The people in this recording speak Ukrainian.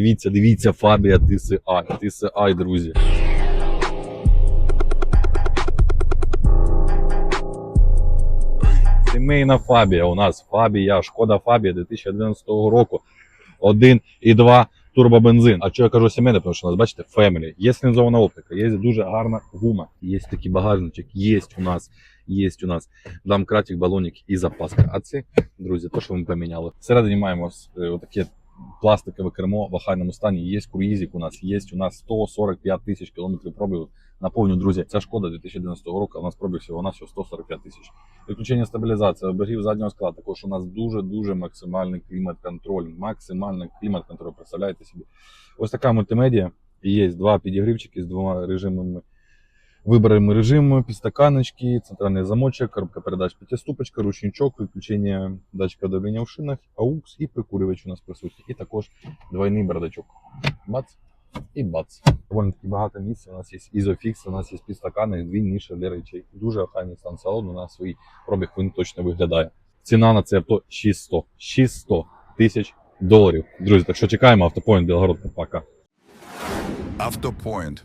Дивіться, дивіться, Фабія TCI, TCI, друзі. Сімейна Фабія у нас Фабія, Шкода Фабія 2011 року. 1,2 турбобензин. А що я кажу сімейне, тому що у нас, бачите, Family. Є лінзована оптика, є дуже гарна гума, є такий багажничок, є у нас, є у нас домкратик, балонник і запаска. А це, друзі, то, що ми поміняли. Всередині маємо е, отаке пластикове кермо в охайному стані. Є круїзик у нас, є у нас 145 тисяч кілометрів пробігу. Наповню, друзі, ця шкода 2011 року, у нас пробіг всього на 145 тисяч. Виключення стабілізації, оберігів заднього скла. Також у нас дуже-дуже максимальний клімат-контроль. Максимальний клімат-контроль, представляєте собі. Ось така мультимедіа. І Є два підігрівчики з двома режимами. Виборами режиму, підстаканочки, центральний замочок, коробка передач п'ятиступочка, ручничок, виключення датчика давлення в шинах, AUX і прикурювач у нас присутній. І також двойний бардачок. Бац і бац. Доволі таки багато місця. У нас є ізофікс, у нас є підстакани, дві ніші для речей. Дуже охайний стан салону на свій пробіг він точно виглядає. Ціна на це авто 600. 600 тисяч доларів. Друзі, так що чекаємо автопоінт Білогородка. Пока. Автопоінт.